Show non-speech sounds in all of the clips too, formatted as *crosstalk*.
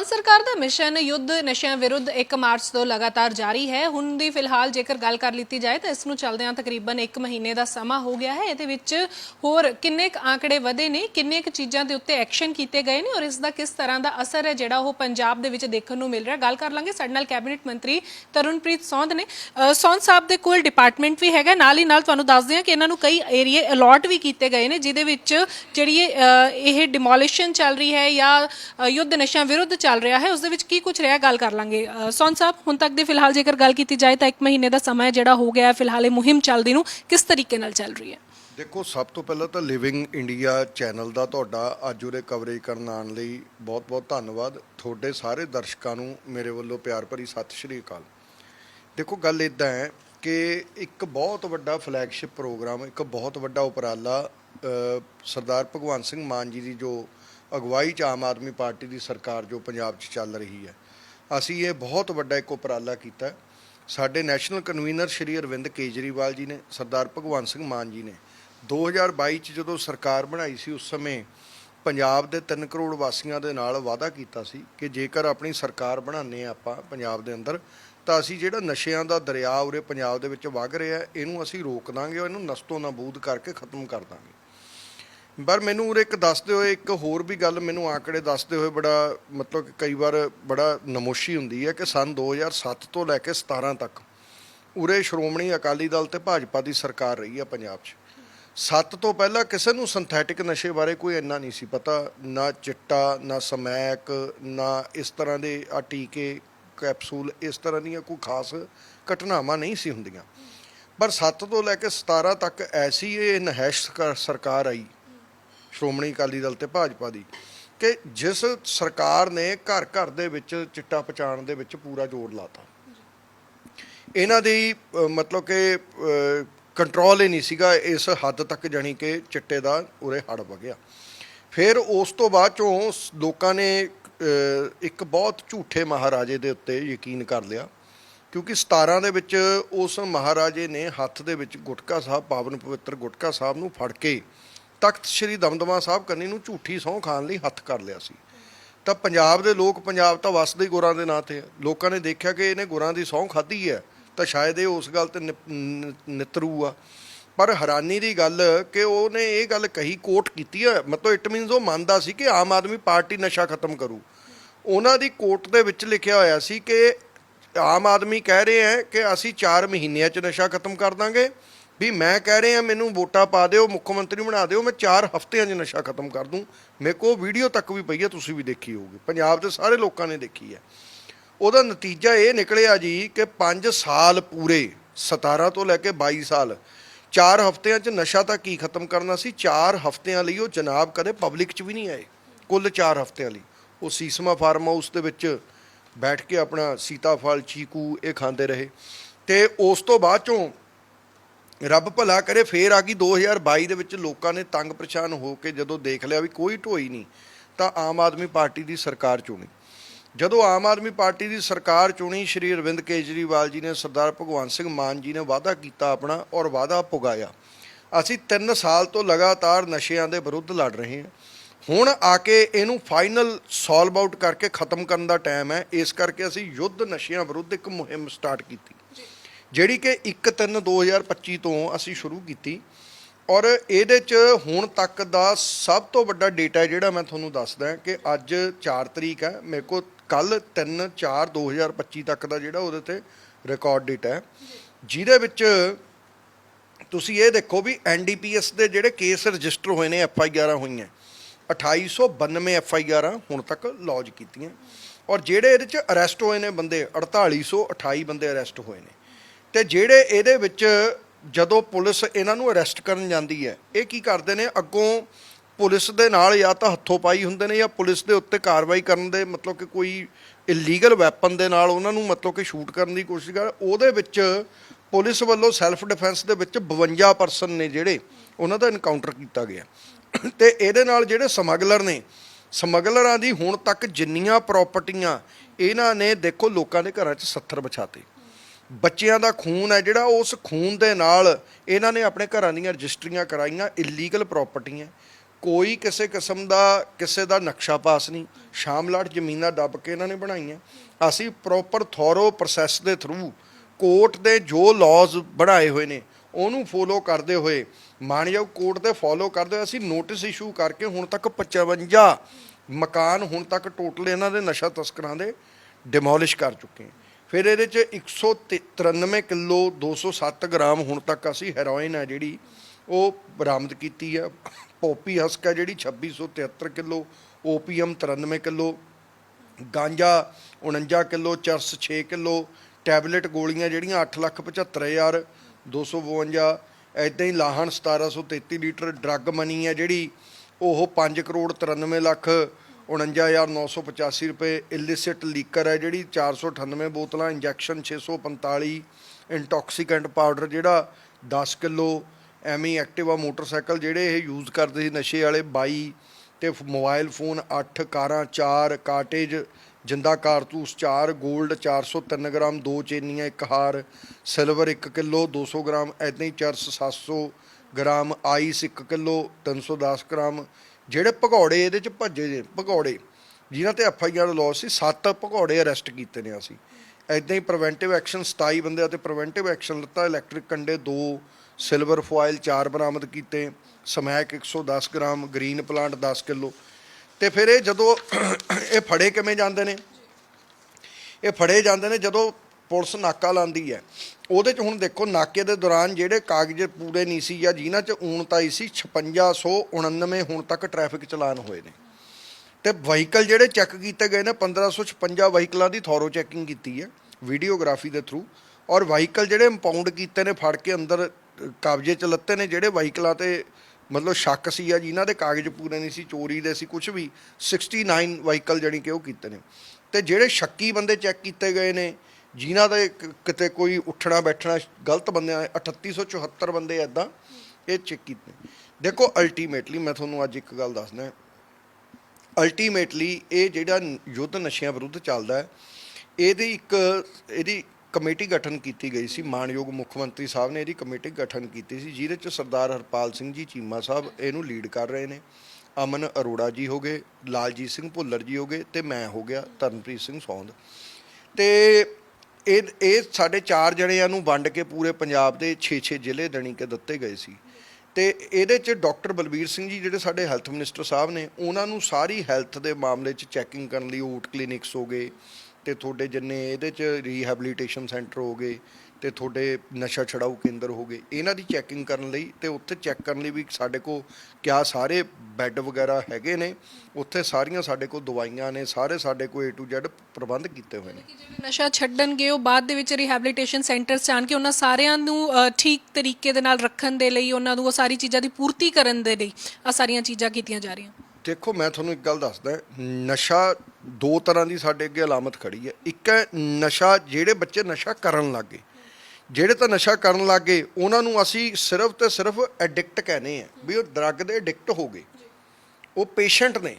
ਮਾਨ ਸਰਕਾਰ ਦਾ ਮਿਸ਼ਨ ਯੁੱਧ ਨਸ਼ਿਆਂ ਵਿਰੁੱਧ 1 ਮਾਰਚ ਤੋਂ ਲਗਾਤਾਰ ਜਾਰੀ ਹੈ। ਹੁਣ ਦੀ ਫਿਲਹਾਲ ਜੇਕਰ ਗੱਲ ਕਰ ਲਿੱਤੀ ਜਾਏ ਤਾਂ ਇਸ ਨੂੰ ਚੱਲਦਿਆਂ ਤਕਰੀਬਨ 1 ਮਹੀਨੇ ਦਾ ਸਮਾਂ ਹੋ ਗਿਆ ਹੈ। ਇਹਦੇ ਵਿੱਚ ਹੋਰ ਕਿੰਨੇ ਕੁ ਆંકੜੇ ਵਧੇ ਨੇ ਕਿੰਨੇ ਕੁ ਚੀਜ਼ਾਂ ਦੇ ਉੱਤੇ ਐਕਸ਼ਨ ਕੀਤੇ ਗਏ ਨੇ ਔਰ ਇਸ ਦਾ ਕਿਸ ਤਰ੍ਹਾਂ ਦਾ ਅਸਰ ਹੈ ਜਿਹੜਾ ਉਹ ਪੰਜਾਬ ਦੇ ਵਿੱਚ ਦੇਖਣ ਨੂੰ ਮਿਲ ਰਿਹਾ। ਗੱਲ ਕਰ ਲਾਂਗੇ ਸਾਡੇ ਨਾਲ ਕੈਬਨਿਟ ਮੰਤਰੀ ਤਰੁਣਪ੍ਰੀਤ ਸੌਂਦ ਨੇ। ਅ, ਸੌਂਦ ਸਾਹਿਬ ਦੇ ਕੋਲ ਡਿਪਾਰਟਮੈਂਟ ਵੀ ਹੈਗਾ। ਨਾਲ ਹੀ ਨਾਲ ਤੁਹਾਨੂੰ ਦੱਸਦੇ ਹਾਂ ਕਿ ਇਹਨਾਂ ਨੂੰ ਕਈ ਏਰੀਏ ਅਲਾਟ ਵੀ ਕੀਤੇ ਗਏ ਨੇ ਜਿਹਦੇ ਵਿੱਚ ਜਿਹੜੀ ਇਹ, ਡਿਮੋਲੀਸ਼ਨ ਚੱਲ ਰਹੀ ਹੈ ਜਾਂ ਯੁੱਧ ਨਸ਼ਿਆਂ ਵਿਰੁੱਧ ਚੱਲ ਰਿਹਾ ਹੈ ਉਸ ਦੇ ਵਿੱਚ ਕੀ ਕੁਝ ਰਿਹਾ ਗੱਲ ਕਰ ਲਾਂਗੇ। ਅ, ਸਾਹਿਬ ਹੁਣ ਤੱਕ ਦੇ ਫਿਲਹਾਲ ਜੇਕਰ ਗੱਲ ਕੀਤੀ ਜਾਏ ਤਾਂ ਇੱਕ ਮਹੀਨੇ ਦਾ ਸਮਾਂ ਜਿਹੜਾ ਹੋ ਗਿਆ ਫਿਲਹਾਲ ਇਹ ਮੁਹਿੰਮ ਚੱਲਦੀ ਨੂੰ ਕਿਸ ਤਰੀਕੇ ਨਾਲ ਚੱਲ ਰਹੀ ਹੈ? ਦੇਖੋ ਸਭ ਤੋਂ ਪਹਿਲਾਂ ਤਾਂ ਲਿਵਿੰਗ ਇੰਡੀਆ ਚੈਨਲ ਦਾ ਤੁਹਾਡਾ ਅੱਜ ਉਰੇ ਕਵਰੇਜ ਕਰਨ ਆਉਣ ਲਈ ਬਹੁਤ-ਬਹੁਤ ਧੰਨਵਾਦ। ਤੁਹਾਡੇ ਸਾਰੇ ਦਰਸ਼ਕਾਂ ਨੂੰ ਮੇਰੇ ਵੱਲੋਂ ਪਿਆਰ ਭਰੀ ਸਤਿ ਸ਼੍ਰੀ ਅਕਾਲ। ਦੇਖੋ ਗੱਲ ਇਦਾਂ ਹੈ ਕਿ ਇੱਕ ਬਹੁਤ ਵੱਡਾ ਫਲੈਗਸ਼ਿਪ ਪ੍ਰੋਗਰਾਮ ਇੱਕ ਬਹੁਤ ਵੱਡਾ ਉਪਰਾਲਾ ਅ, ਸਰਦਾਰ ਭਗਵੰਤ ਸਿੰਘ ਮਾਨ ਜੀ ਦੀ ਜੋ ਅਗਵਾਈ ਚ ਆਮ ਆਦਮੀ ਪਾਰਟੀ ਦੀ ਸਰਕਾਰ ਜੋ ਪੰਜਾਬ 'ਚ ਚੱਲ ਰਹੀ ਹੈ। ਅਸੀਂ ਇਹ ਬਹੁਤ ਵੱਡਾ ਇੱਕ ਉਪਰਾਲਾ ਕੀਤਾ। ਸਾਡੇ ਨੈਸ਼ਨਲ ਕਨਵੀਨਰ ਸ਼੍ਰੀ ਅਰਵਿੰਦ ਕੇਜਰੀਵਾਲ ਜੀ ਨੇ, ਸਰਦਾਰ ਭਗਵੰਤ ਸਿੰਘ ਮਾਨ ਜੀ ਨੇ 2022 ਚ ਜਦੋਂ ਸਰਕਾਰ ਬਣਾਈ ਸੀ, ਉਸ ਸਮੇਂ ਪੰਜਾਬ ਦੇ 3 ਕਰੋੜ ਵਾਸੀਆਂ ਦੇ ਨਾਲ ਵਾਅਦਾ ਕੀਤਾ ਸੀ ਕਿ ਜੇਕਰ ਆਪਣੀ ਸਰਕਾਰ ਬਣਾਉਂਦੇ ਹਾਂ ਆਪਾਂ ਪੰਜਾਬ ਦੇ ਅੰਦਰ, ਤਾਂ ਅਸੀਂ ਜਿਹੜਾ ਨਸ਼ਿਆਂ ਦਾ ਦਰਿਆ ਉਰੇ ਪੰਜਾਬ ਦੇ ਵਿੱਚ ਵਗ ਰਿਹਾ, ਇਹਨੂੰ ਅਸੀਂ ਰੋਕ ਦਾਂਗੇ ਔਰ ਇਹਨੂੰ ਨਸਤੋ ਨਾਬੂਦ ਕਰਕੇ ਖਤਮ ਕਰ ਦਾਂਗੇ। ਪਰ ਮੈਨੂੰ ਉਰੇ ਇੱਕ ਦੱਸਦੇ ਹੋਏ, ਇੱਕ ਹੋਰ ਵੀ ਗੱਲ ਮੈਨੂੰ ਆંકੜੇ ਦੱਸਦੇ ਹੋਏ ਬੜਾ, ਮਤਲਬ ਕਿ ਕਈ ਵਾਰ ਬੜਾ ਨਮੋਸ਼ੀ ਹੁੰਦੀ ਹੈ ਕਿ ਸਨ 2007 ਤੋਂ ਲੈ ਕੇ 17 ਤੱਕ ਉਰੇ ਸ਼੍ਰੋਮਣੀ ਅਕਾਲੀ ਦਲ ਤੇ ਭਾਜਪਾ ਦੀ ਸਰਕਾਰ ਰਹੀ ਹੈ ਪੰਜਾਬ 'ਚ। ਸੱਤ ਤੋਂ ਪਹਿਲਾਂ ਕਿਸੇ ਨੂੰ ਸਿੰਥੈਟਿਕ ਨਸ਼ੇ ਬਾਰੇ ਕੋਈ ਇੰਨਾ ਨਹੀਂ ਸੀ ਪਤਾ, ਨਾ ਚਿੱਟਾ, ਨਾ ਸਮੈਕ, ਨਾ ਇਸ ਤਰ੍ਹਾਂ ਦੇ ਆ ਟੀਕੇ, ਕੈਪਸੂਲ, ਇਸ ਤਰ੍ਹਾਂ ਦੀਆਂ ਕੋਈ ਖਾਸ ਘਟਨਾਵਾਂ ਨਹੀਂ ਸੀ ਹੁੰਦੀਆਂ। ਪਰ 7 ਤੋਂ ਲੈ ਕੇ 17 ਤੱਕ ਐਸੀ ਇਹ ਨਹਿਸ਼ ਸਰਕਾਰ- ਸਰਕਾਰ ਆਈ ਸ਼੍ਰੋਮਣੀ ਅਕਾਲੀ ਦਲ ਤੇ ਭਾਜਪਾ ਦੀ, ਕਿ ਜਿਸ ਸਰਕਾਰ ਨੇ ਘਰ ਘਰ ਦੇ ਵਿੱਚ ਚਿੱਟਾ ਪਹੁੰਚਾਉਣ ਦੇ ਵਿੱਚ ਪੂਰਾ ਜ਼ੋਰ ਲਾਤਾ। ਇਹਨਾਂ ਦੀ ਮਤਲਬ ਕਿ ਕੰਟਰੋਲ ਹੀ ਨਹੀਂ ਸੀਗਾ ਇਸ ਹੱਦ ਤੱਕ, ਜਾਣੀ ਕਿ ਚਿੱਟੇ ਦਾ ਉਰੇ ਹੜ ਵਗਿਆ। ਫਿਰ ਉਸ ਤੋਂ ਬਾਅਦ ਚੋਂ ਲੋਕਾਂ ਨੇ ਇੱਕ ਬਹੁਤ ਝੂਠੇ ਮਹਾਰਾਜੇ ਦੇ ਉੱਤੇ ਯਕੀਨ ਕਰ ਲਿਆ, ਕਿਉਂਕਿ 17 ਦੇ ਵਿੱਚ ਉਸ ਮਹਾਰਾਜੇ ਨੇ ਹੱਥ ਦੇ ਵਿੱਚ ਗੁਟਕਾ ਸਾਹਿਬ, ਪਾਵਨ ਪਵਿੱਤਰ ਗੁਟਕਾ ਸਾਹਿਬ ਨੂੰ ਫੜ ਕੇ ਤਖਤ ਸ੍ਰੀ ਦਮਦਮਾ ਸਾਹਿਬ ਕੰਨੀ ਨੂੰ ਝੂਠੀ ਸਹੁੰ ਖਾਣ ਲਈ ਹੱਥ ਕਰ ਲਿਆ ਸੀ। ਤਾਂ ਪੰਜਾਬ ਦੇ ਲੋਕ, ਪੰਜਾਬ ਤਾਂ ਵਸਦੇ ਹੀ ਗੁਰਾਂ ਦੇ ਨਾਂ ਤੇ ਲੋਕਾਂ ਨੇ ਦੇਖਿਆ ਕਿ ਇਹਨੇ ਗੁਰਾਂ ਦੀ ਸਹੁੰ ਖਾਧੀ ਹੈ, ਤਾਂ ਸ਼ਾਇਦ ਇਹ ਉਸ ਗੱਲ ਤੇ ਨਿਪ- ਨ- ਨਿਤਰੂ ਆ। ਪਰ ਹੈਰਾਨੀ ਦੀ ਗੱਲ ਕਿ ਉਹਨੇ ਇਹ ਗੱਲ ਕਹੀ, ਕੋਟ ਕੀਤੀ ਹੈ। ਮਤਲਬ ਇਟ ਮੀਨਸ ਉਹ ਮੰਨਦਾ ਸੀ ਕਿ ਆਮ ਆਦਮੀ ਪਾਰਟੀ ਨਸ਼ਾ ਖਤਮ ਕਰੂ। ਉਹਨਾਂ ਦੀ ਕੋਟ ਦੇ ਵਿੱਚ ਲਿਖਿਆ ਹੋਇਆ ਸੀ ਕਿ ਆਮ ਆਦਮੀ ਕਹਿ ਰਹੇ ਹੈ ਕਿ ਅਸੀਂ 4 ਮਹੀਨਿਆਂ 'ਚ ਨਸ਼ਾ ਖਤਮ ਕਰ ਦਾਂਗੇ। ਵੀ ਮੈਂ ਕਹਿ ਰਿਹਾ ਮੈਨੂੰ ਵੋਟਾਂ ਪਾ ਦਿਓ, ਮੁੱਖ ਮੰਤਰੀ ਬਣਾ ਦਿਓ, ਮੈਂ 4 ਹਫ਼ਤਿਆਂ 'ਚ ਨਸ਼ਾ ਖਤਮ ਕਰ ਦੂੰ। ਮੇਰੇ ਕੋਲ ਵੀਡੀਓ ਤੱਕ ਵੀ ਪਈ ਹੈ, ਤੁਸੀਂ ਵੀ ਦੇਖੀ ਹੋਊਗੀ। ਪੰਜਾਬ ਦੇ ਸਾਰੇ ਲੋਕਾਂ ਨੇ ਦੇਖੀ ਹੈ। ਉਹਦਾ ਨਤੀਜਾ ਇਹ ਨਿਕਲਿਆ ਜੀ ਕਿ 5 ਸਾਲ ਪੂਰੇ 17 ਤੋਂ ਲੈ ਕੇ 22 ਸਾਲ 4 ਹਫ਼ਤਿਆਂ 'ਚ ਨਸ਼ਾ ਤਾਂ ਕੀ ਖਤਮ ਕਰਨਾ ਸੀ? 4 ਹਫ਼ਤਿਆਂ ਲਈ ਉਹ ਜਨਾਬ ਕਦੇ ਪਬਲਿਕ 'ਚ ਵੀ ਨਹੀਂ ਆਏ। ਕੁੱਲ 4 ਹਫ਼ਤਿਆਂ ਲਈ। ਉਹ ਸੀਸਮਾ ਫਾਰਮ ਹਾਊਸ ਦੇ ਵਿੱਚ ਬੈਠ ਕੇ ਆਪਣਾ ਸੀਤਾਫਲ, ਚੀਕੂ ਇਹ ਖਾਂਦੇ ਰਹੇ। ਤੇ ਉਸ ਤੋਂ ਬਾਅਦ ਚੋਂ ਰੱਬ ਭਲਾ ਕਰੇ, ਫੇਰ ਆ ਗਈ 2022 ਦੇ ਵਿੱਚ ਲੋਕਾਂ ਨੇ ਤੰਗ ਪਰੇਸ਼ਾਨ ਹੋ ਕੇ ਜਦੋਂ ਦੇਖ ਲਿਆ ਵੀ ਕੋਈ ਢੋਈ ਨਹੀਂ, ਤਾਂ ਆਮ ਆਦਮੀ ਪਾਰਟੀ ਦੀ ਸਰਕਾਰ ਚੁਣੀ। ਜਦੋਂ ਆਮ ਆਦਮੀ ਪਾਰਟੀ ਦੀ ਸਰਕਾਰ ਚੁਣੀ, ਸ਼੍ਰੀ ਅਰਵਿੰਦ ਕੇਜਰੀਵਾਲ ਜੀ ਨੇ ਸਰਦਾਰ ਭਗਵੰਤ ਸਿੰਘ ਮਾਨ ਜੀ ਨੇ ਵਾਅਦਾ ਕੀਤਾ ਆਪਣਾ ਔਰ ਵਾਅਦਾ ਪੁਗਾਇਆ। ਅਸੀਂ 3 ਸਾਲ ਤੋਂ ਲਗਾਤਾਰ ਨਸ਼ਿਆਂ ਦੇ ਵਿਰੁੱਧ ਲੜ ਰਹੇ ਹਾਂ। ਹੁਣ ਆ ਕੇ ਇਹਨੂੰ ਫਾਈਨਲ ਸੋਲਵ ਆਊਟ ਕਰਕੇ ਖਤਮ ਕਰਨ ਦਾ ਟਾਈਮ ਹੈ। ਇਸ ਕਰਕੇ ਅਸੀਂ ਯੁੱਧ ਨਸ਼ਿਆਂ ਵਿਰੁੱਧ ਇੱਕ ਮੁਹਿੰਮ ਸਟਾਰਟ ਕੀਤੀ। ਜਿਹੜੀ ਕਿ 1/3/2025 ਤੋਂ ਅਸੀਂ ਸ਼ੁਰੂ ਕੀਤੀ। ਔਰ ਇਹਦੇ ਚ ਹੁਣ ਤੱਕ ਦਾ ਸਭ ਤੋਂ ਵੱਡਾ ਡੇਟਾ ਜਿਹੜਾ ਮੈਂ ਤੁਹਾਨੂੰ ਦੱਸਦਾ ਕਿ ਅੱਜ 4 ਤਰੀਕ ਹੈ, ਮੇਰੇ ਕੋਲ ਕੱਲ 3/4/2025 ਤੱਕ ਦਾ ਜਿਹੜਾ ਉਹਦੇ ਤੇ ਰਿਕਾਰਡ ਡੇਟਾ ਹੈ। ਜਿਹਦੇ ਵਿੱਚ ਤੁਸੀਂ ਇਹ ਦੇਖੋ ਵੀ ਐਨਡੀਪੀਐਸ ਦੇ ਜਿਹੜੇ ਕੇਸ ਰਜਿਸਟਰ ਹੋਏ ਨੇ ਐਫ ਆਈ ਆਰਾਂ ਹੋਈਆਂ 2892 ਐਫ ਆਈ ਆਰਾਂ ਹੁਣ ਤੱਕ ਲੌਜ ਕੀਤੀਆਂ। ਔਰ ਜਿਹੜੇ ਇਹਦੇ ਚ ਅਰੈਸਟ ਹੋਏ ਨੇ ਬੰਦੇ 4828 ਬੰਦੇ ਅਰੈਸਟ ਹੋਏ ਨੇ। ਤੇ ਜਿਹੜੇ ਇਹਦੇ ਵਿੱਚ ਜਦੋਂ ਪੁਲਿਸ ਇਹਨਾਂ ਨੂੰ ਅਰੈਸਟ ਕਰਨ ਜਾਂਦੀ ਹੈ, ਇਹ ਕੀ ਕਰਦੇ ਨੇ? ਅੱਗੋਂ ਪੁਲਿਸ ਦੇ ਨਾਲ ਜਾਂ ਤਾਂ ਹੱਥੋਂ ਪਾਈ ਹੁੰਦੇ ਨੇ ਜਾਂ ਪੁਲਿਸ ਦੇ ਉੱਤੇ ਕਾਰਵਾਈ ਕਰਨ ਦੇ ਮਤਲਬ ਕਿ ਕੋਈ ਇਲੀਗਲ ਵੈਪਨ ਦੇ ਨਾਲ ਉਹਨਾਂ ਨੂੰ ਮਤਲਬ ਕਿ ਸ਼ੂਟ ਕਰਨ ਦੀ ਕੋਸ਼ਿਸ਼ ਕਰ ਉਹਦੇ ਵਿੱਚ ਪੁਲਿਸ ਵੱਲੋਂ ਸੈਲਫ ਡਿਫੈਂਸ ਦੇ ਵਿੱਚ 52 ਪਰਸਨ ਨੇ ਜਿਹੜੇ, ਉਹਨਾਂ ਦਾ ਇਨਕਾਊਂਟਰ ਕੀਤਾ ਗਿਆ। ਤੇ ਇਹਦੇ ਨਾਲ ਜਿਹੜੇ ਸਮਗਲਰ ਨੇ, ਸਮਗਲਰਾਂ ਦੀ ਹੁਣ ਤੱਕ ਜਿੰਨੀਆਂ ਪ੍ਰਾਪਰਟੀਆਂ ਇਹਨਾਂ ਨੇ ਦੇਖੋ ਲੋਕਾਂ ਦੇ ਘਰਾਂ 'ਚ 70 ਵਿਛਾਤੇ। ਬੱਚਿਆਂ ਦਾ ਖੂਨ ਹੈ ਜਿਹੜਾ, ਉਸ ਖੂਨ ਦੇ ਨਾਲ ਇਹਨਾਂ ਨੇ ਆਪਣੇ ਘਰਾਂ ਦੀਆਂ ਰਜਿਸਟਰੀਆਂ ਕਰਾਈਆਂ ਇਲੀਗਲ ਪ੍ਰਾਪਰਟੀਆਂ ਕੋਈ ਕਿਸੇ ਕਿਸਮ ਦਾ, ਕਿਸੇ ਦਾ ਨਕਸ਼ਾ ਪਾਸ ਨਹੀਂ। ਸ਼ਾਮਲਾਟ ਜ਼ਮੀਨਾਂ ਦੱਬ ਕੇ ਇਹਨਾਂ ਨੇ ਬਣਾਈਆਂ। ਅਸੀਂ ਪ੍ਰੋਪਰ ਥੋਰੋ ਪ੍ਰੋਸੈਸ ਦੇ ਥਰੂ ਕੋਰਟ ਦੇ ਜੋ ਲਾਜ਼ ਬਣਾਏ ਹੋਏ ਨੇ, ਉਹਨੂੰ ਫੋਲੋ ਕਰਦੇ ਹੋਏ ਮਾਨਯੋਗ ਕੋਰਟ ਦੇ ਫੋਲੋ ਕਰਦੇ ਹੋਏ ਅਸੀਂ ਨੋਟਿਸ ਇਸ਼ੂ ਕਰਕੇ ਹੁਣ ਤੱਕ 55 ਮਕਾਨ ਹੁਣ ਤੱਕ ਟੋਟਲ ਇਹਨਾਂ ਦੇ ਨਸ਼ਾ ਤਸਕਰਾਂ ਦੇ ਡਿਮੋਲਿਸ਼ ਕਰ ਚੁੱਕੇ ਹਾਂ। ਫਿਰ ਇਹਦੇ ਚ 193 ਕਿਲੋ 207 ਗ੍ਰਾਮ ਹੁਣ ਤੱਕ ਅਸੀਂ ਹੈਰੋਇਨ ਹੈ ਜਿਹੜੀ, ਉਹ ਬਰਾਮਦ ਕੀਤੀ ਹੈ ਪੋਪੀ ਹਸਕ ਹੈ ਜਿਹੜੀ 2673 ਕਿਲੋ, ਓਪੀਐਮ 93 ਕਿਲੋ, ਗਾਂਜਾ 49 ਕਿਲੋ, ਚਰਸ 6 ਕਿਲੋ, ਟੈਬਲੇਟ ਗੋਲੀਆਂ ਜਿਹੜੀਆਂ 875000 252 ਐਦਾਂ ਹੀ ਲਾਹਣ 1733 ਲੀਟਰ ਡਰੱਗ ਮਨੀ ਹੈ ਜਿਹੜੀ, ਉਹ 5 ਕਰੋੜ 93 ਲੱਖ 49985 ਰੁਪਏ ਇਲਿਸਿਟ ਲੀਕਰ ਹੈ, ਜਿਹੜੀ 498 ਬੋਤਲਾਂ, ਇੰਜੈਕਸ਼ਨ 645 ਇੰਟੌਕਸੀਕੈਂਟ ਪਾਊਡਰ, ਜਿਹੜਾ 10 ਕਿਲੋ ਐਮੀ ਐਕਟਿਵਾ ਮੋਟਰਸਾਈਕਲ ਜਿਹੜੇ ਇਹ ਯੂਜ਼ ਕਰਦੇ ਸੀ ਨਸ਼ੇ ਵਾਲੇ 22 ਤੇ ਫ- ਮੋਬਾਈਲ ਫੋਨ 8 ਕਾਰਾਂ 4 ਕਾਟੇਜ ਜਿੰਦਾ ਕਾਰਤੂਸ 4 골ਡ 403 ਗ੍ਰਾਮ, ਦੋ ਚੇਨੀਆਂ, ਇੱਕ ਹਾਰ, ਸਿਲਵਰ 1 ਕਿਲੋ 200 ਗ੍ਰਾਮ, ਐਦਾਂ ਹੀ ਚਰਸ 700 ਗ੍ਰਾਮ, ਆਈਸ 1 ਕਿਲੋ 310 ਗ੍ਰਾਮ ਜਿਹੜੇ ਭਗੌੜੇ ਇਹਦੇ ਚ ਭੱਜੇ ਨੇ ਭਗੌੜੇ, ਜਿਨ੍ਹਾਂ ਤੇ ਐਫ ਆਈ ਆਰ ਲੌਸ ਸੀ, ਸੱਤ ਭਗੌੜੇ ਅਰੈਸਟ ਕੀਤੇ ਨੇ ਅਸੀਂ। ਐਦਾਂ ਹੀ ਪ੍ਰੀਵੈਂਟਿਵ ਐਕਸ਼ਨ 27 ਬੰਦਿਆਂ ਤੇ ਪ੍ਰੀਵੈਂਟਿਵ ਐਕਸ਼ਨ ਲਿੱਤਾ ਇਲੈਕਟ੍ਰਿਕ ਕੰਡੇ 2 ਸਿਲਵਰ ਫੋਇਲ 4 ਬਰਾਮਦ ਕੀਤੇ, smack 110 gram green plant 10 kilo. ਤੇ ਫਿਰ ਇਹ ਜਦੋਂ ਇਹ ਫੜੇ ਕਿਵੇਂ ਜਾਂਦੇ ਨੇ? ਇਹ ਫੜੇ ਜਾਂਦੇ ਨੇ ਜਦੋਂ ਪੁਲਿਸ ਨਾਕਾ ਲਾਉਂਦੀ ਹੈ। ਉਹਦੇ ਚ ਹੁਣ ਦੇਖੋ ਨਾਕੇ ਦੇ ਦੌਰਾਨ ਜਿਹੜੇ ਕਾਗਜ਼ ਪੂਰੇ ਨਹੀਂ ਸੀ ਜਾਂ ਜਿਨ੍ਹਾਂ ਚ ਊਣਤਾਈ ਸੀ 5699 ਹੁਣ ਤੱਕ ਟ੍ਰੈਫਿਕ ਚਲਾਨ ਹੋਏ ਨੇ। ਤੇ ਵਹੀਕਲ ਜਿਹੜੇ ਚੈੱਕ ਕੀਤੇ ਗਏ ਨੇ 1556 ਵਹੀਕਲਾਂ ਦੀ ਥੋਰੋ ਚੈਕਿੰਗ ਕੀਤੀ ਹੈ ਵੀਡੀਓਗ੍ਰਾਫੀ ਦੇ ਥਰੂ ਔਰ ਵਹੀਕਲ ਜਿਹੜੇ ਇੰਪਾਊਂਡ ਕੀਤੇ ਨੇ ਫੜ ਕੇ ਅੰਦਰ ਅ, ਕਬਜ਼ੇ ਚ ਲੱਤੇ ਨੇ ਜਿਹੜੇ ਵਹੀਕਲਾਂ ਤੇ ਮਤਲਬ ਸ਼ੱਕ ਸੀ ਆ ਜਿਨ੍ਹਾਂ ਦੇ ਕਾਗਜ਼ ਪੂਰੇ ਨਹੀਂ ਸੀ ਚੋਰੀ ਦੇ ਸੀ ਕੁਝ ਵੀ 69 ਵਹੀਕਲ ਜਿਹੜੀ ਕਿ ਉਹ ਕੀਤੇ ਨੇ। ਤੇ ਜਿਹੜੇ ਸ਼ੱਕੀ ਬੰਦੇ ਚੈੱਕ ਕੀਤੇ ਗਏ ਨੇ ਜਿਨ੍ਹਾਂ ਦੇ ਕ- ਕਿਤੇ ਕੋਈ ਉੱਠਣਾ, ਬੈਠਣਾ ਗਲਤ ਬੰਦਿਆਂ 3874 ਬੰਦੇ ਐਦਾਂ ਇਹ ਚੈੱਕ ਕੀਤੇ। ਦੇਖੋ ਅਲਟੀਮੇਟਲੀ ਮੈਂ ਤੁਹਾਨੂੰ ਅੱਜ ਇੱਕ ਗੱਲ ਦੱਸਦਾ ਅਲਟੀਮੇਟਲੀ ਇਹ ਜਿਹੜਾ ਯੁੱਧ ਨਸ਼ਿਆਂ ਵਿਰੁੱਧ ਚੱਲਦਾ ਹੈ, ਇਹਦੀ ਇੱਕ, ਇਹਦੀ ਕਮੇਟੀ ਗਠਨ ਕੀਤੀ ਗਈ ਸੀ ਮਾਨਯੋਗ ਮੁੱਖ ਮੰਤਰੀ ਸਾਹਿਬ ਨੇ ਇਹਦੀ ਕਮੇਟੀ ਗਠਨ ਕੀਤੀ ਸੀ, ਜਿਹਦੇ ਚ ਸਰਦਾਰ ਹਰਪਾਲ ਸਿੰਘ ਜੀ ਚੀਮਾ ਸਾਹਿਬ ਇਹਨੂੰ ਲੀਡ ਕਰ ਰਹੇ ਨੇ। ਅਮਨ ਅਰੋੜਾ ਜੀ ਹੋਗੇ ਲਾਲਜੀਤ ਸਿੰਘ ਭੁੱਲਰ ਜੀ ਹੋਗੇ ਤੇ ਮੈਂ ਹੋ ਗਿਆ ਤਰਨਪ੍ਰੀਤ ਸਿੰਘ ਸੌਂਦ। ਤੇ ਇਹ ਇਹ ਸਾਡੇ ਚਾਰ ਜਣਿਆਂ ਨੂੰ ਵੰਡ ਕੇ ਪੂਰੇ ਪੰਜਾਬ ਦੇ 6-6 ਜ਼ਿਲ੍ਹੇ ਦਣੀ ਕੇ ਦਿੱਤੇ ਗਏ ਸੀ। ਤੇ ਇਹਦੇ ਚ ਡਾਕਟਰ ਬਲਬੀਰ ਸਿੰਘ ਜੀ ਜਿਹੜੇ ਸਾਡੇ ਹੈਲਥ ਮਿਨਿਸਟਰ ਸਾਹਿਬ ਨੇ, ਉਹਨਾਂ ਨੂੰ ਸਾਰੀ ਹੈਲਥ ਦੇ ਮਾਮਲੇ ਚ ਚੈਕਿੰਗ ਕਰਨ ਲਈ ਊਟ ਕਲੀਨਿਕਸ ਹੋ ਗਏ ਤੇ ਤੁਹਾਡੇ ਜਿੰਨੇ ਇਹਦੇ ਚ ਰੀਹੈਬਿਲਿਟੇਸ਼ਨ ਸੈਂਟਰ ਹੋ ਗਏ ਤੇ ਤੁਹਾਡੇ ਨਸ਼ਾ ਛਡਾਊ ਕੇਂਦਰ ਹੋ ਗਏ। ਇਹਨਾਂ ਦੀ ਚੈਕਿੰਗ ਕਰਨ ਲਈ ਤੇ ਉੱਥੇ ਚੈੱਕ ਕਰਨ ਲਈ ਵੀ ਸਾਡੇ ਕੋਲ ਕਿਆ ਸਾਰੇ ਬੈੱਡ ਵਗੈਰਾ ਹੈਗੇ ਨੇ। ਉੱਥੇ ਸਾਰੀਆਂ ਸਾਡੇ ਕੋਲ ਦਵਾਈਆਂ ਨੇ ਸਾਰੇ ਸਾਡੇ ਕੋਲ A to Z ਪ੍ਰਬੰਧ ਕੀਤੇ ਹੋਏ ਨੇ। ਨਸ਼ਾ ਛੱਡਣਗੇ ਉਹ ਬਾਅਦ ਦੇ ਵਿੱਚ ਰਿਹੈਬਿਲਿਟੇਸ਼ਨ ਸੈਂਟਰਸ 'ਚ ਆਣ ਕੇ ਉਹਨਾਂ ਸਾਰਿਆਂ ਨੂੰ ਠੀਕ ਤਰੀਕੇ ਦੇ ਨਾਲ ਰੱਖਣ ਦੇ ਲਈ ਉਹਨਾਂ ਨੂੰ ਉਹ ਸਾਰੀ ਚੀਜ਼ਾਂ ਦੀ ਪੂਰਤੀ ਕਰਨ ਦੇ ਲਈ ਆ ਸਾਰੀਆਂ ਚੀਜ਼ਾਂ ਕੀਤੀਆਂ ਜਾ ਰਹੀਆਂ। ਦੇਖੋ ਮੈਂ ਤੁਹਾਨੂੰ ਇੱਕ ਗੱਲ ਦੱਸਦਾ। ਨਸ਼ਾ ਦੋ ਤਰ੍ਹਾਂ ਦੀ ਸਾਡੇ ਅੱਗੇ ਅਲਾਮਤ ਖੜੀ ਹੈ। ਇੱਕ ਹੈ ਨਸ਼ਾ ਜਿਹੜੇ ਬੱਚੇ ਨਸ਼ਾ ਕਰਨ ਲੱਗੇ ਜਿਹੜੇ ਤਾਂ ਨਸ਼ਾ ਕਰਨ ਲੱਗੇ ਉਹਨਾਂ ਨੂੰ ਅਸੀਂ ਸਿਰਫ ਤੇ ਸਿਰਫ ਐਡਿਕਟ ਕਹਿੰਦੇ ਆ ਵੀ ਉਹ ਡਰੱਗ ਦੇ ਐਡਿਕਟ ਹੋ ਗਏ। ਉਹ ਪੇਸ਼ੈਂਟ ਨੇ।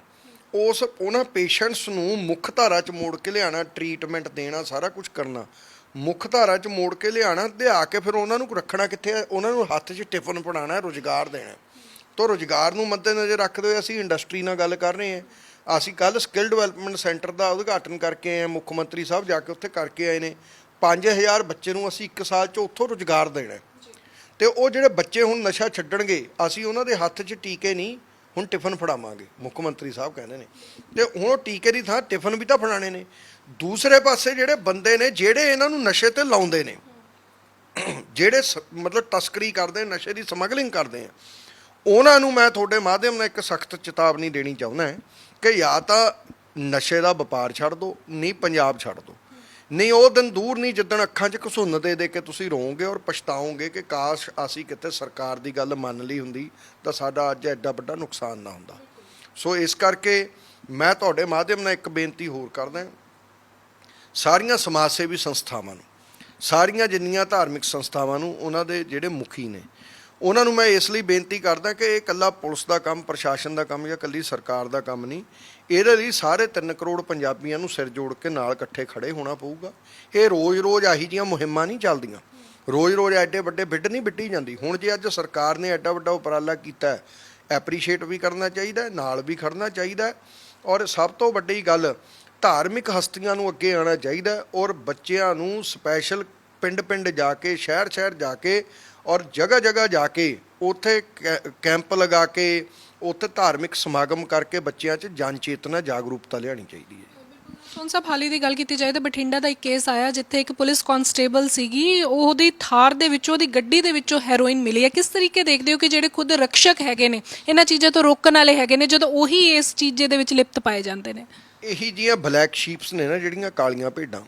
ਉਸ, ਉਹਨਾਂ ਪੇਸ਼ੈਂਟਸ ਨੂੰ ਮੁੱਖ ਧਾਰਾ 'ਚ ਮੋੜ ਕੇ ਲਿਆਣਾ ਟ੍ਰੀਟਮੈਂਟ ਦੇਣਾ, ਸਾਰਾ ਕੁਝ ਕਰਨਾ। ਮੁੱਖ ਧਾਰਾ 'ਚ ਮੋੜ ਕੇ ਲਿਆਣਾ ਤੇ ਆ ਕੇ ਫਿਰ ਉਹਨਾਂ ਨੂੰ ਰੱਖਣਾ ਕਿੱਥੇ ਹੈ ਉਹਨਾਂ ਨੂੰ ਹੱਥ 'ਚ ਟਿਫਨ ਫੜਾਉਣਾ ਰੋਜ਼ਗਾਰ ਦੇਣਾ। ਤੋ ਰੋਜ਼ਗਾਰ ਨੂੰ ਮੱਦੇਨਜ਼ਰ ਰੱਖਦੇ ਹੋਏ ਅਸੀਂ ਇੰਡਸਟਰੀ ਨਾਲ ਗੱਲ ਕਰ ਰਹੇ ਹਾਂ। ਅਸੀਂ ਕੱਲ ਸਕਿੱਲ ਡਿਵੈਲਪਮੈਂਟ ਸੈਂਟਰ ਦਾ ਉਦਘਾਟਨ ਕਰਕੇ ਆਏ ਹਾਂ। ਮੁੱਖ ਮੰਤਰੀ ਸਾਹਿਬ ਜਾ ਕੇ ਉੱਥੇ ਕਰਕੇ ਆਏ ਨੇ। 5000 ਬੱਚੇ ਨੂੰ ਅਸੀਂ ਇੱਕ ਸਾਲ 'ਚ ਉੱਥੋਂ ਰੁਜ਼ਗਾਰ ਦੇਣਾ ਹੈ। ਤੇ ਉਹ ਜਿਹੜੇ ਬੱਚੇ ਹੁਣ ਨਸ਼ਾ ਛੱਡਣਗੇ, ਅਸੀਂ ਉਹਨਾਂ ਦੇ ਹੱਥ 'ਚ ਟੀਕੇ ਨਹੀਂ, ਹੁਣ ਟਿਫਨ ਫੜਾਵਾਂਗੇ, ਮੁੱਖ ਮੰਤਰੀ ਸਾਹਿਬ ਕਹਿੰਦੇ ਨੇ। ਤੇ ਹੁਣ ਉਹ ਟੀਕੇ ਦੀ ਥਾਂ ਟਿਫਨ ਵੀ ਤਾਂ ਫੜਾਣੇ ਨੇ। ਦੂਸਰੇ ਪਾਸੇ ਜਿਹੜੇ ਬੰਦੇ ਨੇ, ਜਿਹੜੇ ਇਹਨਾਂ ਨੂੰ ਨਸ਼ੇ ਤੇ ਲਾਉਂਦੇ ਨੇ, ਜਿਹੜੇ ਸ- ਮਤਲਬ ਤਸਕਰੀ ਕਰਦੇ, ਨਸ਼ੇ ਦੀ ਸਮਗਲਿੰਗ ਕਰਦੇ ਆ, ਉਹਨਾਂ ਨੂੰ ਮੈਂ ਤੁਹਾਡੇ ਮਾਧਿਅਮ ਨਾਲ ਇੱਕ ਸਖਤ ਚੇਤਾਵਨੀ ਦੇਣੀ ਚਾਹੁੰਦਾ ਹਾਂ ਕਿ ਜਾਂ ਤਾਂ ਨਸ਼ੇ ਦਾ ਵਪਾਰ ਛੱਡ ਦਿਓ ਨਹੀਂ, ਪੰਜਾਬ ਛੱਡ ਦਿਓ ਨਹੀਂ, ਉਹ ਦਿਨ ਦੂਰ ਨਹੀਂ, ਜਿੱਦਣ ਅੱਖਾਂ 'ਚ ਘਸੁੰਨ ਦੇ ਦੇ ਕੇ ਤੁਸੀਂ ਰੋਵੋਗੇ ਔਰ ਪਛਤਾਓਗੇ ਕਿ ਕਾਸ਼ ਅਸੀਂ ਕਿਤੇ ਸਰਕਾਰ ਦੀ ਗੱਲ ਮੰਨ ਲਈ ਹੁੰਦੀ, ਤਾਂ ਸਾਡਾ ਅੱਜ ਐਡਾ ਵੱਡਾ ਨੁਕਸਾਨ ਨਾ ਹੁੰਦਾ। ਸੋ ਇਸ ਕਰਕੇ ਮੈਂ ਤੁਹਾਡੇ ਮਾਧਿਅਮ ਨਾਲ ਇੱਕ ਬੇਨਤੀ ਹੋਰ ਕਰਦਾ। ਸਾਰੀਆਂ ਸਮਾਜ ਸੇਵੀ ਸੰਸਥਾਵਾਂ ਨੂੰ, ਸਾਰੀਆਂ ਜਿੰਨੀਆਂ ਧਾਰਮਿਕ ਸੰਸਥਾਵਾਂ ਨੂੰ, ਉਹਨਾਂ ਦੇ ਜਿਹੜੇ ਮੁਖੀ ਨੇ ਉਹਨਾਂ ਨੂੰ ਮੈਂ ਇਸ ਲਈ ਬੇਨਤੀ ਕਰਦਾ ਕਿ ਇਹ ਇਕੱਲਾ ਪੁਲਿਸ ਦਾ ਕੰਮ, ਪ੍ਰਸ਼ਾਸਨ ਦਾ ਕੰਮ ਜਾਂ ਇਕੱਲੀ ਸਰਕਾਰ ਦਾ ਕੰਮ ਨਹੀਂ। ਇਹਦੇ ਲਈ ਸਾਰੇ 3 ਕਰੋੜ ਪੰਜਾਬੀਆਂ ਨੂੰ ਸਿਰ ਜੋੜ ਕੇ ਨਾਲ ਇਕੱਠੇ ਖੜੇ ਹੋਣਾ ਪਊਗਾ। ਇਹ ਰੋਜ਼-ਰੋਜ਼ ਆਹੀ ਜੀਆਂ ਮੁਹਿੰਮਾਂ ਨਹੀਂ ਚੱਲਦੀਆਂ। ਰੋਜ਼-ਰੋਜ਼ ਐਡੇ ਵੱਡੇ ਬਿੱਡ ਨਹੀਂ ਬਿੱਟੀ ਜਾਂਦੀ। ਹੁਣ ਜੇ ਅੱਜ ਸਰਕਾਰ ਨੇ ਐਡਾ ਵੱਡਾ ਉਪਰਾਲਾ ਕੀਤਾ ਐਪਰੀਸ਼ੀਏਟ ਵੀ ਕਰਨਾ ਚਾਹੀਦਾ ਨਾਲ ਵੀ ਖੜਨਾ ਚਾਹੀਦਾ ਔਰ ਸਭ ਤੋਂ ਵੱਡੀ ਗੱਲ, ਧਾਰਮਿਕ ਹਸਤੀਆਂ ਨੂੰ ਅੱਗੇ ਆਉਣਾ ਚਾਹੀਦਾ ਔਰ ਬੱਚਿਆਂ ਨੂੰ ਸਪੈਸ਼ਲ ਪਿੰਡ-ਪਿੰਡ ਜਾ ਕੇ ਸ਼ਹਿਰ-ਸ਼ਹਿਰ ਜਾ ਕੇ ਔਰ ਜਗ੍ਹਾ-ਜਗ੍ਹਾ ਜਾ ਕੇ ਉੱਥੇ ਕੈਂਪ ਲਗਾ ਕੇ ਉੱਥੇ ਧਾਰਮਿਕ ਸਮਾਗਮ ਕਰਕੇ ਬੱਚਿਆਂ 'ਚ ਜਨ ਚੇਤਨਾ ਜਾਗਰੂਕਤਾ ਲਿਆਉਣੀ ਚਾਹੀਦੀ ਹੈ। ਸੋਨ ਸਾਹਿਬ ਹਾਲੀ ਦੀ ਗੱਲ ਕੀਤੀ ਜਾਏ ਤਾਂ ਬਠਿੰਡਾ ਦਾ ਇੱਕ ਕੇਸ ਆਇਆ ਜਿੱਥੇ ਇੱਕ ਪੁਲਿਸ ਕਾਂਸਟੇਬਲ ਸੀਗੀ। ਉਹਦੀ ਥਾਰ ਦੇ ਵਿੱਚੋਂ ਉਹਦੀ ਗੱਡੀ ਦੇ ਵਿੱਚੋਂ ਹੈਰੋਇਨ ਮਿਲੀ ਹੈ। ਕਿਸ ਤਰੀਕੇ ਦੇਖਦੇ ਹੋ ਕਿ ਜਿਹੜੇ ਖੁਦ ਰਕਸ਼ਕ ਹੈਗੇ ਨੇ ਇਹਨਾਂ ਚੀਜ਼ਾਂ ਤੋਂ ਰੋਕਣ ਵਾਲੇ ਹੈਗੇ ਨੇ ਜਦੋਂ ਉਹੀ ਇਸ ਚੀਜ਼ੇ ਦੇ ਵਿੱਚ ਲਿਪਤ ਪਾਏ ਜਾਂਦੇ ਨੇ? ਇਹੀ ਜੀਆਂ ਬਲੈਕ ਸ਼ੀਪਸ ਨੇ ਨਾ ਜਿਹੜੀਆਂ ਕਾਲੀਆਂ ਭੇਡਾਂ।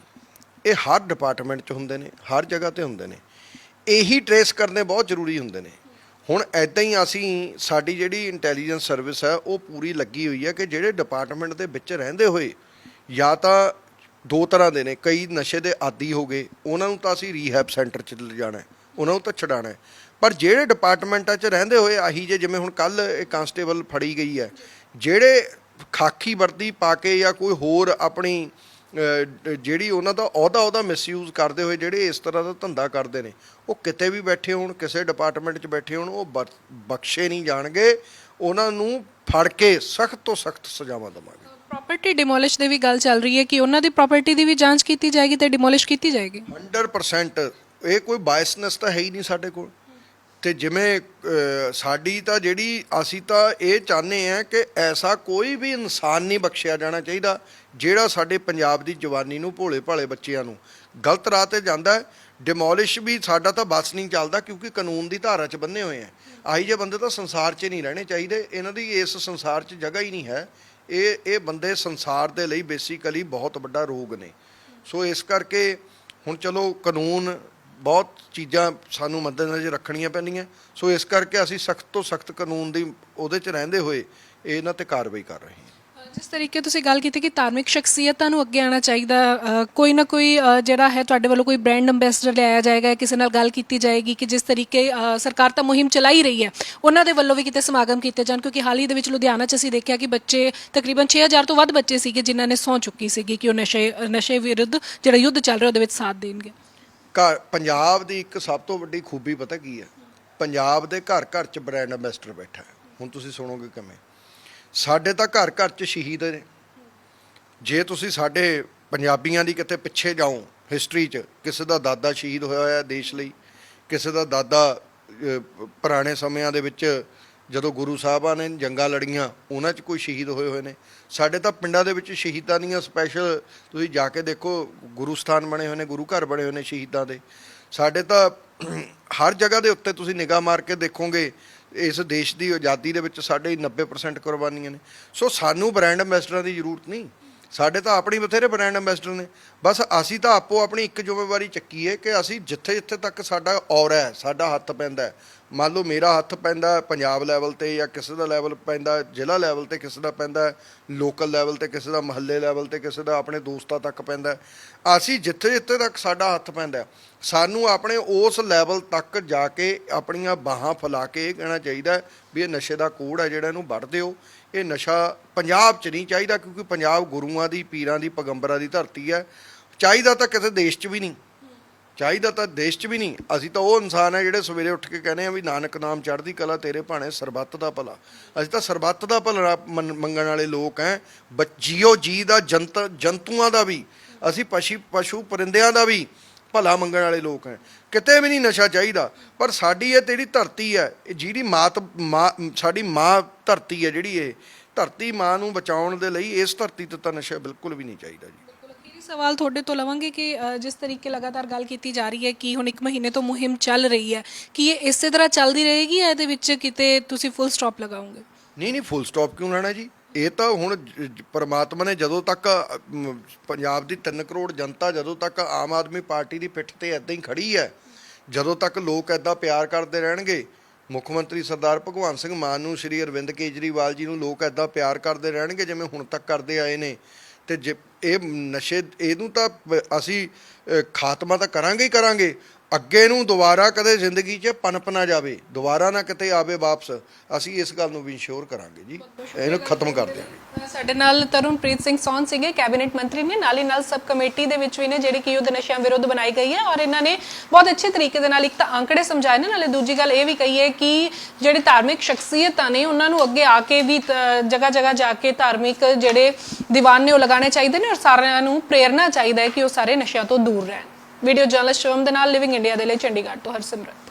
ਇਹ ਹਰ ਡਿਪਾਰਟਮੈਂਟ 'ਚ ਹੁੰਦੇ ਨੇ, ਹਰ ਜਗ੍ਹਾ ਤੇ ਹੁੰਦੇ ਨੇ। ਇਹੀ ਟਰੇਸ ਕਰਨੇ ਬਹੁਤ ਜ਼ਰੂਰੀ ਹੁੰਦੇ ਨੇ। ਹੁਣ ਐਦਾਂ ਹੀ ਅਸੀਂ, ਸਾਡੀ ਜਿਹੜੀ ਇੰਟੈਲੀਜੈਂਸ ਸਰਵਿਸ ਹੈ, ਉਹ ਪੂਰੀ ਲੱਗੀ ਹੋਈ ਹੈ ਕਿ ਜਿਹੜੇ ਡਿਪਾਰਟਮੈਂਟ ਦੇ ਵਿੱਚ ਰਹਿੰਦੇ ਹੋਏ ਜਾਂ ਤਾਂ ਦੋ ਤਰ੍ਹਾਂ ਦੇ ਨੇ, ਕਈ ਨਸ਼ੇ ਦੇ ਆਦੀ ਹੋ ਗਏ, ਉਹਨਾਂ ਨੂੰ ਤਾਂ ਅਸੀਂ ਰੀਹੈਬ ਸੈਂਟਰ 'ਚ ਲਿਜਾਣਾ ਉਹਨਾਂ ਨੂੰ ਤਾਂ ਛਡਾਣਾ ਪਰ ਜਿਹੜੇ ਡਿਪਾਰਟਮੈਂਟਾਂ 'ਚ ਰਹਿੰਦੇ ਹੋਏ, ਆਹੀ ਜੇ ਜਿਵੇਂ ਹੁਣ ਕੱਲ ਇਹ ਕਾਂਸਟੇਬਲ ਫੜੀ ਗਈ ਹੈ, ਜਿਹੜੇ ਖਾਕੀ ਵਰਦੀ ਪਾ ਕੇ ਜਾਂ ਕੋਈ ਹੋਰ ਆਪਣੀ ਜਿਹੜੀ ਉਹਨਾਂ ਦਾ ਅਹੁਦਾ ਉਹਦਾ ਮਿਸਯੂਜ਼ ਕਰਦੇ ਹੋਏ ਜਿਹੜੇ ਇਸ ਤਰ੍ਹਾਂ ਦਾ ਧੰਦਾ ਕਰਦੇ ਨੇ ਉਹ ਕਿਤੇ ਵੀ ਬੈਠੇ ਹੋਣ ਕਿਸੇ ਡਿਪਾਰਟਮੈਂਟ 'ਚ ਬੈਠੇ ਹੋਣ ਉਹ ਬਖਸ਼ੇ ਨਹੀਂ ਜਾਣਗੇ ਉਹਨਾਂ ਨੂੰ ਫੜ ਕੇ ਸਖਤ ਤੋਂ ਸਖਤ ਸਜ਼ਾਵਾਂ ਦੇਵਾਂਗੇ। ਪ੍ਰਾਪਰਟੀ ਡਿਮੋਲਿਸ਼ ਦੀ ਵੀ ਗੱਲ ਚੱਲ ਰਹੀ ਹੈ ਕਿ ਉਹਨਾਂ ਦੀ ਪ੍ਰਾਪਰਟੀ ਦੀ ਵੀ ਜਾਂਚ ਕੀਤੀ ਜਾਏਗੀ ਤੇ ਡਿਮੋਲਿਸ਼ ਕੀਤੀ ਜਾਏਗੀ? 100% ਇਹ ਕੋਈ ਬਾਇਸਨੈਸ ਤਾਂ ਹੈ ਹੀ ਨਹੀਂ ਸਾਡੇ ਕੋਲ। ਤੇ ਜਿਵੇਂ ਸਾਡੀ ਤਾਂ ਜਿਹੜੀ ਅਸੀਂ ਤਾਂ ਇਹ ਚਾਹੁੰਦੇ ਆ ਕਿ ਐਸਾ ਕੋਈ ਵੀ ਇਨਸਾਨ ਨਹੀਂ ਬਖਸ਼ਿਆ ਜਾਣਾ ਚਾਹੀਦਾ, ਜਿਹੜਾ ਸਾਡੇ ਪੰਜਾਬ ਦੀ ਜਵਾਨੀ ਨੂੰ ਭੋਲੇ ਭਾਲੇ ਬੱਚਿਆਂ ਨੂੰ ਗਲਤ ਰਾਹ ਤੇ ਜਾਂਦਾ ਹੈ। ਡਿਮੋਲਿਸ਼ ਵੀ ਸਾਡਾ ਤਾਂ ਬਸ ਨਹੀਂ ਚੱਲਦਾ ਕਿਉਂਕਿ ਕਾਨੂੰਨ ਦੀ ਧਾਰਾ 'ਚ ਬੰਨੇ ਹੋਏ ਆ। ਆਹੀ ਜੇ ਬੰਦੇ ਤਾਂ ਸੰਸਾਰ 'ਚ ਨਹੀਂ ਰਹਿਣੇ ਚਾਹੀਦੇ। ਇਹਨਾਂ ਦੀ ਇਸ ਸੰਸਾਰ 'ਚ ਜਗ੍ਹਾ ਹੀ ਨਹੀਂ ਹੈ। ਇਹ ਇਹ ਬੰਦੇ ਸੰਸਾਰ ਦੇ ਲਈ ਬੇਸਿਕਲੀ ਬਹੁਤ ਵੱਡਾ ਰੋਗ ਨੇ। ਸੋ ਇਸ ਕਰਕੇ ਹੁਣ ਚਲੋ ਕਾਨੂੰਨ ਬਹੁਤ ਚੀਜ਼ਾਂ ਸਾਨੂੰ ਮੱਦੇਨਜ਼ਰ ਰੱਖਣੀਆਂ ਪੈਂਦੀਆਂ। ਸੋ ਇਸ ਕਰਕੇ ਅਸੀਂ ਸਖਤ ਤੋਂ ਸਖਤ ਕਾਨੂੰਨ ਦੀ ਉਹਦੇ 'ਚ ਰਹਿੰਦੇ ਹੋਏ ਇਹਨਾਂ ਤੇ ਕਾਰਵਾਈ ਕਰ ਰਹੇ ਹਾਂ। ਜਿਸ ਤਰੀਕੇ ਤੁਸੀਂ ਗੱਲ ਕੀਤੀ ਕਿ ਧਾਰਮਿਕ ਸ਼ਖਸੀਅਤਾਂ ਨੂੰ ਅੱਗੇ ਆਉਣਾ ਚਾਹੀਦਾ ਕੋਈ ਨਾ ਕੋਈ ਜਿਹੜਾ ਹੈ ਤੁਹਾਡੇ ਵੱਲੋਂ ਕੋਈ ਬ੍ਰਾਂਡ ਐਂਬੈਸਡਰ ਲਿਆਇਆ ਜਾਏਗਾ, ਕਿਸੇ ਨਾਲ ਗੱਲ ਕੀਤੀ ਜਾਏਗੀ ਕਿ ਜਿਸ ਤਰੀਕੇ ਸਰਕਾਰ ਤਾਂ ਮੁਹਿੰਮ ਚਲਾਈ ਰਹੀ ਹੈ, ਉਹਨਾਂ ਦੇ ਵੱਲੋਂ ਵੀ ਕਿਤੇ ਸਮਾਗਮ ਕੀਤੇ ਜਾਣ, ਕਿਉਂਕਿ ਹਾਲ ਹੀ ਦੇ ਵਿੱਚ ਲੁਧਿਆਣਾ 'ਚ ਅਸੀਂ ਦੇਖਿਆ ਕਿ ਬੱਚੇ ਤਕਰੀਬਨ 6000 ਤੋਂ ਵੱਧ ਬੱਚੇ ਸੀਗੇ ਜਿਨ੍ਹਾਂ ਨੇ ਸਹੁੰ ਚੁੱਕੀ ਸੀਗੀ ਕਿ ਉਹ ਨਸ਼ੇ ਨਸ਼ੇ ਵਿਰੁੱਧ ਜਿਹੜਾ ਯੁੱਧ ਚੱਲ ਰਿਹਾ ਉਹਦੇ ਵਿੱਚ ਸਾਥ ਦੇਣਗੇ। ਘਰ, ਪੰਜਾਬ ਦੀ ਇੱਕ ਸਭ ਤੋਂ ਵੱਡੀ ਖੂਬੀ ਪਤਾ ਕੀ ਹੈ? ਪੰਜਾਬ ਦੇ ਘਰ ਘਰ 'ਚ ਬ੍ਰਾਂਡ ਐਂਬੈਸਡਰ ਬੈਠਾ ਹੈ। ਹੁਣ ਤੁਸੀਂ ਸੁਣੋਗੇ ਕਿਵੇਂ? ਸਾਡੇ ਤਾਂ ਘਰ ਘਰ 'ਚ ਸ਼ਹੀਦ ਨੇ। ਜੇ ਤੁਸੀਂ ਸਾਡੇ ਪੰਜਾਬੀਆਂ ਦੀ ਕਿਤੇ ਪਿੱਛੇ ਜਾਓ ਹਿਸਟਰੀ 'ਚ, ਕਿਸੇ ਦਾ ਦਾਦਾ ਸ਼ਹੀਦ ਹੋਇਆ ਹੋਇਆ ਦੇਸ਼ ਲਈ, ਕਿਸੇ ਦਾ ਦਾਦਾ ਪੁਰਾਣੇ ਸਮਿਆਂ ਦੇ ਵਿੱਚ ਜਦੋਂ ਗੁਰੂ ਸਾਹਿਬਾਂ ਨੇ ਜੰਗਾਂ ਲੜੀਆਂ, ਉਹਨਾਂ 'ਚ ਕੋਈ ਸ਼ਹੀਦ ਹੋਏ ਹੋਏ ਨੇ। ਸਾਡੇ ਤਾਂ ਪਿੰਡਾਂ ਦੇ ਵਿੱਚ ਸ਼ਹੀਦਾਂ ਦੀਆਂ ਸਪੈਸ਼ਲ ਤੁਸੀਂ ਜਾ ਕੇ ਦੇਖੋ ਗੁਰੂ ਸਥਾਨ ਬਣੇ ਹੋਏ ਨੇ, ਗੁਰੂ ਘਰ ਬਣੇ ਹੋਏ ਨੇ ਸ਼ਹੀਦਾਂ ਦੇ। ਸਾਡੇ ਤਾਂ *clears throat* ਹਰ ਜਗ੍ਹਾ ਦੇ ਉੱਤੇ ਤੁਸੀਂ ਨਿਗਾਹ ਮਾਰ ਕੇ ਦੇਖੋਗੇ, ਇਸ ਦੇਸ਼ ਦੀ ਆਜ਼ਾਦੀ ਦੇ ਵਿੱਚ ਸਾਡੇ 90% ਕੁਰਬਾਨੀਆਂ ਨੇ। ਸੋ ਸਾਨੂੰ ਬ੍ਰਾਂਡ ਐਂਬੈਸਡਰਾਂ ਦੀ ਜ਼ਰੂਰਤ ਨਹੀਂ। ਸਾਡੇ ਤਾਂ ਆਪਣੇ ਬਥੇਰੇ ਬ੍ਰਾਂਡ ਐਂਬੈਸਡਰ ਨੇ। ਬਸ ਅਸੀਂ ਤਾਂ ਆਪੋ ਆਪਣੀ ਇੱਕ ਜ਼ਿੰਮੇਵਾਰੀ ਚੱਕੀ ਹੈ ਕਿ ਅਸੀਂ ਜਿੱਥੇ ਜਿੱਥੇ ਤੱਕ ਸਾਡਾ ਔਰ ਹੈ, ਸਾਡਾ ਹੱਥ ਪੈਂਦਾ ਮੰਨ ਲਓ ਮੇਰਾ ਹੱਥ ਪੈਂਦਾ ਪੰਜਾਬ ਲੈਵਲ ਤੇ ਜਾਂ ਕਿਸੇ ਦਾ ਲੈਵਲ ਪੈਂਦਾ ਜ਼ਿਲ੍ਹਾ ਲੈਵਲ ਤੇ ਕਿਸੇ ਦਾ ਪੈਂਦਾ ਲੋਕਲ ਲੈਵਲ ਤੇ ਕਿਸੇ ਦਾ, ਮਹੱਲੇ ਲੈਵਲ ਤੇ ਕਿਸੇ ਦਾ, ਆਪਣੇ ਦੋਸਤਾਂ ਤੱਕ ਪੈਂਦਾ ਅਸੀਂ ਜਿੱਥੇ ਜਿੱਥੇ ਤੱਕ ਸਾਡਾ ਹੱਥ ਪੈਂਦਾ ਸਾਨੂੰ ਆਪਣੇ ਉਸ ਲੈਵਲ ਤੱਕ ਜਾ ਕੇ ਆਪਣੀਆਂ ਬਾਹਾਂ ਫੈਲਾ ਕੇ ਇਹ ਕਹਿਣਾ ਚਾਹੀਦਾ ਵੀ ਇਹ ਨਸ਼ੇ ਦਾ ਕੋੜ ਹੈ, ਜਿਹੜਾ ਇਹਨੂੰ ਵੱਢ ਦਿਓ। ਇਹ ਨਸ਼ਾ ਪੰਜਾਬ 'ਚ ਨਹੀਂ ਚਾਹੀਦਾ ਕਿਉਂਕਿ ਪੰਜਾਬ ਗੁਰੂਆਂ ਦੀ, ਪੀਰਾਂ ਦੀ, ਪਗੰਬਰਾਂ ਦੀ ਧਰਤੀ ਹੈ। ਚਾਹੀਦਾ ਤਾਂ ਕਿਸੇ ਦੇਸ਼ 'ਚ ਵੀ ਨਹੀਂ। ਚਾਹੀਦਾ ਤਾਂ ਦੇਸ਼ 'ਚ ਵੀ ਨਹੀਂ। ਅਸੀਂ ਤਾਂ ਉਹ ਇਨਸਾਨ ਹੈ ਜਿਹੜੇ ਸਵੇਰੇ ਉੱਠ ਕੇ ਕਹਿੰਦੇ ਆ ਵੀ ਨਾਨਕ ਨਾਮ ਚੜ੍ਹਦੀ ਕਲਾ ਤੇਰੇ ਭਾਣੇ ਸਰਬੱਤ ਦਾ ਭਲਾ। ਅਸੀਂ ਤਾਂ ਸਰਬੱਤ ਦਾ ਭਲਾ ਮੰਨ- ਮੰਗਣ ਵਾਲੇ ਲੋਕ ਹੈ। ਜੀਓ ਜੀ ਦਾ ਜੰਤ, ਜੰਤੂਆਂ ਦਾ ਵੀ। ਅਸੀਂ ਪਸ਼ੀ, ਪਸ਼ੂ ਪਰਿੰਦਿਆਂ ਦਾ ਵੀ। ਭਲਾ ਮੰਗਣ ਵਾਲੇ ਲੋਕ ਹੈ। ਕਿਤੇ ਵੀ ਨਹੀਂ ਨਸ਼ਾ ਚਾਹੀਦਾ। ਪਰ ਸਾਡੀ ਇਹ ਜਿਹੜੀ ਧਰਤੀ ਹੈ। ਇਹ ਜਿਹੜੀ ਮਾਤ ਮਾਂ ਸਾਡੀ ਮਾਂ ਧਰਤੀ ਹੈ ਜਿਹੜੀ ਇਹ। ਧਰਤੀ ਮਾਂ ਨੂੰ ਬਚਾਉਣ ਦੇ ਲਈ ਇਸ ਧਰਤੀ ਤੇ ਤਾਂ ਨਸ਼ਾ ਬਿਲਕੁਲ ਵੀ ਨਹੀਂ ਚਾਹੀਦਾ ਜੀ। ਸਵਾਲ ਤੁਹਾਡੇ ਤੋਂ ਲਵਾਂਗੇ ਕਿ ਜਿਸ ਤਰੀਕੇ ਲਗਾਤਾਰ ਗੱਲ ਕੀਤੀ ਜਾ ਰਹੀ ਹੈ ਕਿ ਹੁਣ 1 ਮਹੀਨੇ ਤੋਂ ਮੁਹਿੰਮ ਚੱਲ ਰਹੀ ਹੈ ਕਿ ਇਹ ਇਸੇ ਤਰ੍ਹਾਂ ਚੱਲਦੀ ਰਹੇਗੀ ਜਾਂ ਇਹਦੇ ਵਿੱਚ ਕਿਤੇ ਤੁਸੀਂ ਫੁੱਲ ਸਟਾਪ ਲਗਾਓਗੇ? ਨਹੀਂ ਨਹੀਂ ਫੁੱਲ ਸਟਾਪ ਕਿਉਂ ਲੈਣਾ ਜੀ? ਇਹ ਤਾਂ ਹੁਣ ਜ- ਪਰਮਾਤਮਾ ਨੇ ਜਦੋਂ ਤੱਕ ਪੰਜਾਬ ਦੀ 3 ਕਰੋੜ ਜਨਤਾ ਜਦੋਂ ਤੱਕ ਆਮ ਆਦਮੀ ਪਾਰਟੀ ਦੀ ਪਿੱਠ ਤੇ ਐਦਾਂ ਹੀ ਖੜੀ ਹੈ, ਜਦੋਂ ਤੱਕ ਲੋਕ ਐਦਾਂ ਪਿਆਰ ਕਰਦੇ ਰਹਿਣਗੇ, ਮੁੱਖ ਮੰਤਰੀ ਸਰਦਾਰ ਭਗਵੰਤ ਸਿੰਘ ਮਾਨ ਨੂੰ, ਸ਼੍ਰੀ ਅਰਵਿੰਦ ਕੇਜਰੀਵਾਲ ਜੀ ਨੂੰ ਲੋਕ ਐਦਾਂ ਪਿਆਰ ਕਰਦੇ ਰਹਿਣਗੇ ਜਿਵੇਂ ਹੁਣ ਤੱਕ ਕਰਦੇ ਆਏ ਨੇ, ਤੇ ਜੇ, ਇਹ ਨਸ਼ੇ, ਇਹਨੂੰ ਤਾਂ ਅਸੀਂ ਖਾਤਮਾ ਤਾਂ ਕਰਾਂਗੇ ਹੀ ਕਰਾਂਗੇ ਅੱਗੇ ਨੂੰ ਦੁਬਾਰਾ ਕਦੇ ਜ਼ਿੰਦਗੀ 'ਚ ਪਨਪ ਨਾ ਜਾਵੇ ਦੁਬਾਰਾ ਨਾ ਕਿਤੇ ਆਵੇ ਵਾਪਸ ਅਸੀਂ ਇਸ ਗੱਲ ਨੂੰ ਵੀ ਇੰਸ਼ੋਰ ਕਰਾਂਗੇ ਜੀ। ਇਹਨੂੰ ਖਤਮ ਕਰ ਦਿਆਂਗੇ। ਸਾਡੇ ਨਾਲ ਤਰੁਣਪ੍ਰੀਤ ਸਿੰਘ ਸੌਨ ਸੀਗੇ ਕੈਬਨਿਟ ਮੰਤਰੀ ਨੇ। ਨਾਲ ਨਾਲ ਸਬ ਕਮੇਟੀ ਦੇ ਵਿੱਚ ਵੀ ਨੇ ਜਿਹੜੀ ਕਿ ਯੁੱਧ ਨਸ਼ਿਆਂ ਵਿਰੁੱਧ ਬਣਾਈ ਗਈ ਹੈ ਔਰ ਇਹਨਾਂ ਨੇ ਬਹੁਤ ਅੱਛੇ ਤਰੀਕੇ ਦੇ ਨਾਲ ਇੱਕ ਤਾਂ ਅੰਕੜੇ ਸਮਝਾਏ ਨੇ। ਨਾਲੇ ਦੂਜੀ ਗੱਲ ਇਹ ਵੀ ਕਹੀ ਹੈ ਕਿ ਜਿਹੜੇ ਧਾਰਮਿਕ ਸ਼ਖਸੀਅਤਾਂ ਨੇ ਉਹਨਾਂ ਨੂੰ ਅੱਗੇ ਆ ਕੇ ਵੀ ਜਗ੍ਹਾ ਜਗ੍ਹਾ ਜਾ ਕੇ ਧਾਰਮਿਕ ਜਿਹੜੇ ਦੀਵਾਨ ਨੇ ਉਹ ਲਗਾਉਣੇ ਚਾਹੀਦੇ ਨੇ ਔਰ ਸਾਰਿਆਂ ਨੂੰ ਪ੍ਰੇਰਨਾ ਚਾਹੀਦਾ ਹੈ ਕਿ ਉਹ ਸਾਰੇ ਨਸ਼ਿਆਂ ਤੋਂ ਦੂਰ ਰਹਿਣ। ਵੀਡੀਓ ਜਰਨਲਿਸਟ ਸ਼ੋਮ ਦੇ ਨਾਲ ਲਿਵਿੰਗ ਇੰਡੀਆ ਦੇ ਲਈ ਚੰਡੀਗੜ੍ਹ ਤੋਂ ਹਰਸਿਮਰਤ।